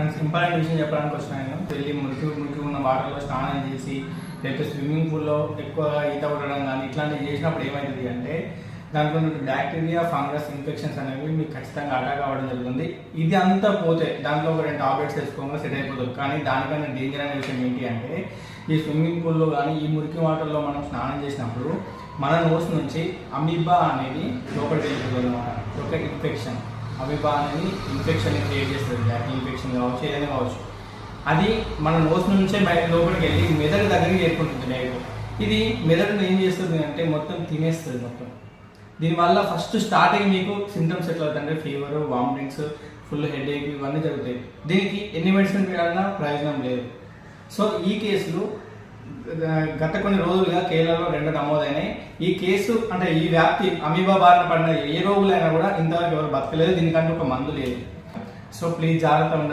Friends important విషయం చెప్పడానికి వచ్చినాను వెళ్ళి మురికి మురికి ఉన్న వాటర్లో స్నానం చేసి లేకపోతే స్విమ్మింగ్ పూల్లో ఎక్కువ ఈత కొట్టడం కానీ ఇట్లాంటివి చేసినప్పుడు ఏమవుతుంది అంటే దాంట్లో బ్యాక్టీరియా ఫంగస్ ఇన్ఫెక్షన్స్ అనేవి మీకు ఖచ్చితంగా అటాక్ అవ్వడం జరుగుతుంది. ఇది అంతా పోతే దాంట్లో ఒక రెండు టాబ్లెట్స్ వేసుకోగా సెట్ అయిపోతుంది కానీ దానికన్నా డేంజర్ అనే విషయం ఏంటి అంటే ఈ స్విమ్మింగ్ పూల్లో కానీ ఈ మురికి వాటర్లో మనం స్నానం చేసినప్పుడు మన నోస్ నుంచి అమీబా అనేది లోపలికి వెళ్ళిపోతుంది అనమాట ఒక ఇన్ఫెక్షన్. అమీబా అనేది ఇన్ఫెక్షన్ క్రియేట్ చేస్తుంది. బ్యాక్ ఇన్ఫెక్షన్ కావచ్చు ఏదైనా కావచ్చు. అది మన నోస్ నుంచే బయట లోపలికి వెళ్ళి మెదడు దగ్గరికి చేరుకుంటుంది డైరెక్ట్ ఇది మెదడును ఏం చేస్తుంది అంటే మొత్తం తినేస్తుంది మొత్తం. దీనివల్ల ఫస్ట్ స్టార్టింగ్ మీకు సింటమ్స్ ఎట్లా అవుతాయంటే fever vomitings full headache ఇవన్నీ జరుగుతాయి. దీనికి ఎన్ని మెడిసిన్ వేయాలన్నా ప్రయోజనం లేదు. సో ఈ కేసులు గత కొన్ని రోజులుగా కేరళలో రెండు నమోదైనాయి. ఈ కేసు అంటే ఈ వ్యాప్తి అమీబా బారిన పడిన ఏ రోగులైనా కూడా ఇంతవరకు ఎవరు బతకలేదు. దీనికంటే ఒక మందు లేదు. సో ప్లీజ్ జాగ్రత్త ఉండండి.